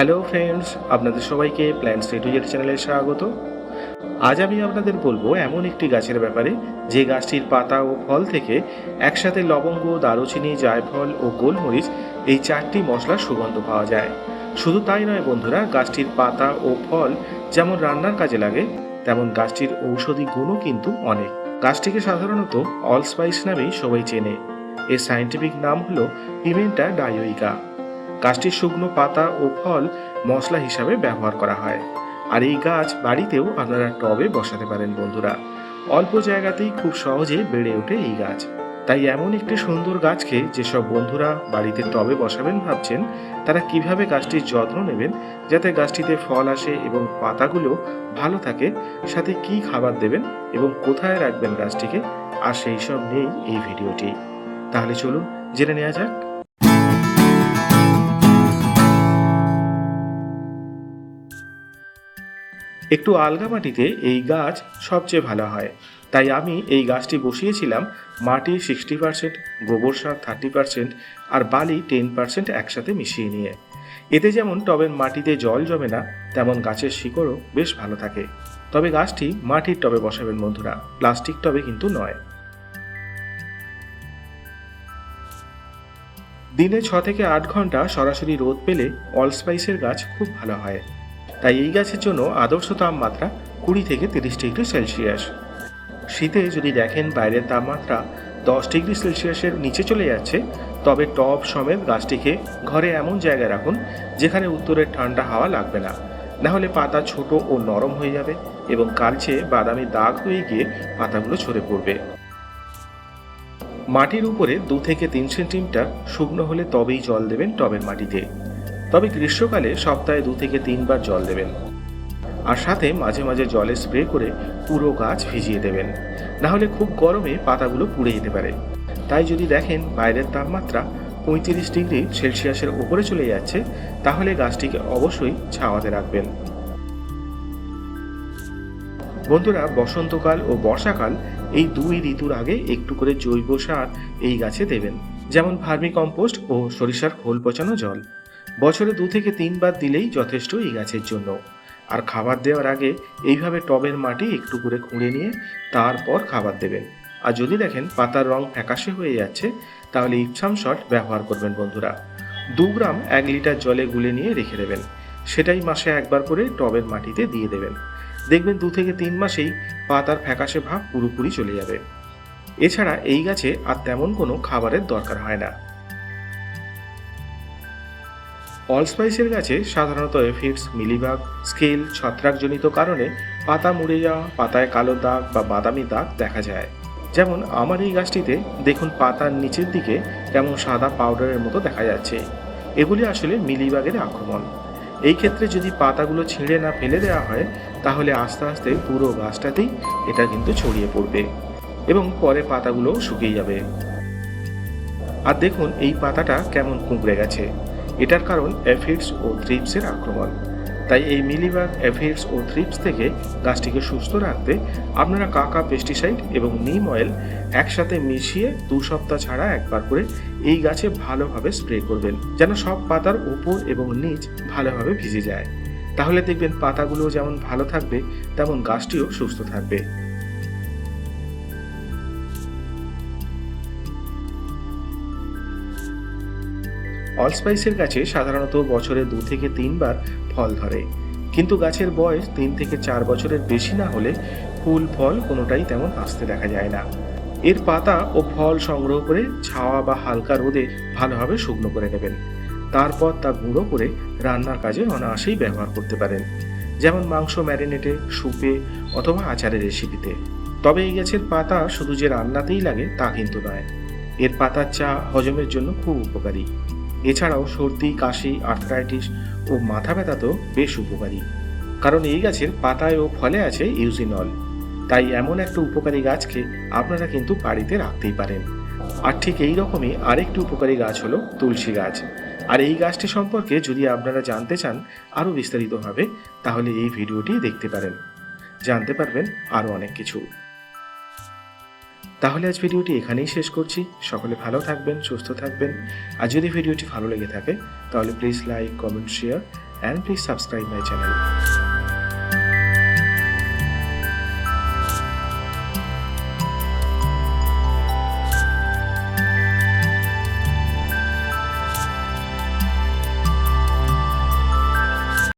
Hello friends, আপনাদের সবাইকে plant স্টেটুজের চ্যানেলে স্বাগত। আজ আমি আপনাদের বলব এমন একটি গাছের ব্যাপারে, যে গাছটির পাতা ও ফল থেকে একসাথে লবঙ্গ, দারুচিনি, জায়ফল ও গোলমরিচ, এই চারটি মশলার সুগন্ধ পাওয়া যায়। শুধু তাই নয় বন্ধুরা, গাছটির পাতা ও ফল যেমন রান্নার কাজে লাগে, তেমন গাছটির ঔষধি গুণও কিন্তু অনেক। গাছটিকে সাধারণত অল স্পাইস নামেই সবাই চেনে। এর সায়েন্টিফিক নাম হলো পিমেন্টা ডায়োইকা গাছটির শুকনো পাতা ও ফল মশলা হিসাবে ব্যবহার করা হয়। আর এই গাছ বাড়িতেও আপনারা টবে বসাতে পারেন বন্ধুরা। অল্প জায়গাতেই খুব সহজে বেড়ে ওঠে এই গাছ। তাই এমন একটি সুন্দর গাছকে যেসব বন্ধুরা বাড়িতে টবে বসাবেন ভাবছেন, তারা কীভাবে গাছটির যত্ন নেবেন, যাতে গাছটিতে ফল আসে এবং পাতাগুলো ভালো থাকে, সাথে কি খাবার দেবেন এবং কোথায় রাখবেন গাছটিকে, আর সেই সব নেই এই ভিডিওটি। তাহলে চলুন, জেনে নেওয়া যাক একটু আলগা মাটিতে এই গাছ সবচেয়ে ভালো হয়। তাই আমি এই গাছটি বসিয়েছিলাম, মাটি সিক্সটি পার্সেন্ট গোবর সার থার্টি পার্সেন্ট আর বালি টেন পার্সেন্ট একসাথে মিশিয়ে নিয়ে। এতে যেমন টবের মাটিতে জল জমে না, তেমন গাছের শিকড়ও বেশ ভালো থাকে। তবে গাছটি মাটির টবে বসাবেন বন্ধুরা, প্লাস্টিক টবে কিন্তু নয়। দিনে ছ থেকে আট ঘণ্টা সরাসরি রোদ পেলে অলস্পাইসের গাছ খুব ভালো হয়। তাই এই গাছের জন্য আদর্শ তাপমাত্রা কুড়ি থেকে তিরিশ ডিগ্রি সেলসিয়াস। শীতে যদি দেখেন বাইরের তাপমাত্রা দশ ডিগ্রি সেলসিয়াসের নিচে চলে যাচ্ছে, তবে টব সমেত গাছটিকে ঘরে এমন জায়গায় রাখুন যেখানে উত্তরের ঠান্ডা হাওয়া লাগবে না। নাহলে পাতা ছোট ও নরম হয়ে যাবে এবং কালচে বাদামি দাগ হয়ে গিয়ে পাতাগুলো ঝরে পড়বে। মাটির উপরে দু থেকে তিন সেন্টিমিটার শুকনো হলে তবেই জল দেবেন টবের মাটিতে। তবে গ্রীষ্মকালে সপ্তাহে দু থেকে তিনবার জল দেবেন। আর সাথে মাঝে মাঝে জলে স্প্রে করে পুরো গাছ ভিজিয়ে দেবেন। না হলে খুব গরমে পাতাগুলো পুড়ে যেতে পারে। তাই যদি দেখেন বাইরের তাপমাত্রা পঁয়ত্রিশ ডিগ্রি সেলসিয়াসের উপরে চলে যাচ্ছে, তাহলে গাছটিকে অবশ্যই ছাওয়াতে রাখবেন। বন্ধুরা, বসন্তকাল ও বর্ষাকাল এই দুই ঋতুর আগে একটু করে জৈব সার এই গাছে দেবেন। যেমন ভার্মি কম্পোস্ট ও সরিষার খোল পচানো জল। বছরে দু থেকে তিনবার দিলেই যথেষ্ট এই গাছের জন্য। আর খাবার দেওয়ার আগে এইভাবে টবের মাটি একটু করে খুঁড়ে নিয়ে তারপর খাবার দেবেন। আর যদি দেখেন পাতার রং ফ্যাকাশে হয়ে যাচ্ছে, তাহলে ইপসাম শট ব্যবহার করবেন বন্ধুরা। দু গ্রাম এক লিটার জলে গুলে নিয়ে রেখে দেবেন। সেটাই মাসে একবার করে টবের মাটিতে দিয়ে দেবেন। দেখবেন দু থেকে তিন মাসেই পাতার ফ্যাকাশে ভাব পুরোপুরি চলে যাবে। এছাড়া এই গাছে আর তেমন কোনো খাবারের দরকার হয় না। অলস্পাইসের গাছে সাধারণত এফিডস মিলিবাগ স্কেল ছত্রাকজনিত কারণে পাতা মুড়ে যাওয়া পাতায় কালো দাগ বা বাদামি দাগ দেখা যায়। যেমন আমার এই গাছটিতে দেখুন পাতার নিচের দিকে কেমন সাদা পাউডারের মতো দেখা যাচ্ছে। এগুলি আসলে মিলিবাগের আক্রমণ। এই ক্ষেত্রে যদি পাতাগুলো ছিঁড়ে না ফেলে দেওয়া হয়, তাহলে আস্তে আস্তে পুরো গাছটাতেই এটা কিন্তু ছড়িয়ে পড়বে এবং পরে পাতাগুলোও শুকিয়ে যাবে। আর দেখুন এই পাতাটা কেমন কুঁকড়ে গেছে। এটার কারণ অ্যাফিডস ও থ্রিপসের আক্রমণ। তাই এই মিলিবাগ অ্যাফিডস ও থ্রিপস থেকে গাছটিকে সুস্থ রাখতে আপনারা কাকা পেস্টিসাইড এবং নিম অয়েল একসাথে মিশিয়ে দু সপ্তাহ ছাড়া একবার করে এই গাছে ভালোভাবে স্প্রে করবেন, যেন সব পাতার উপর এবং নিচ ভালোভাবে ভিজে যায়। তাহলে দেখবেন পাতাগুলো যেমন ভালো থাকবে, তেমন গাছটিও সুস্থ থাকবে। অলস্পাইসের গাছে সাধারণত বছরে দু থেকে তিনবার ফল ধরে। কিন্তু গাছের বয়স তিন থেকে চার বছরের বেশি না হলে ফুল, ফল কোনোটাই তেমন আসতে দেখা যায় না। এর পাতা ও ফল সংগ্রহ করে ছাওয়া বা হালকা রোদে ভালোভাবে শুকনো করে নেবেন। তারপর তা গুঁড়ো করে রান্নার কাজে অনায়াসেই ব্যবহার করতে পারেন। যেমন মাংস ম্যারিনেটে স্যুপে অথবা আচারের রেসিপিতে। তবে এই গাছের পাতা শুধু যে রান্নাতেই লাগে তা কিন্তু নয়। এর পাতার চা হজমের জন্য খুব উপকারী। এছাড়াও সর্দি, কাশি আর্থ্রাইটিস ও মাথা ব্যথাতেও বেশ উপকারী। কারণ এই গাছের পাতায় ও ফলে আছে ইউজিনল। তাই এমন একটা উপকারী গাছকে আপনারা কিন্তু বাড়িতে রাখতেই পারেন। আর ঠিক এই রকমই আরেকটি উপকারী গাছ হলো তুলসী গাছ। আর এই গাছটি সম্পর্কে যদি আপনারা জানতে চান আরও বিস্তারিতভাবে, তাহলে এই ভিডিওটি দেখতে পারেন। জানতে পারবেন আরও অনেক কিছু। তাহলে আজ ভিডিওটি এখানেই শেষ করছি সকলে ভালো থাকবেন, সুস্থ থাকবেন আর যদি ভিডিওটি ভালো লেগে থাকে, তাহলে please like comment share and please subscribe my channel.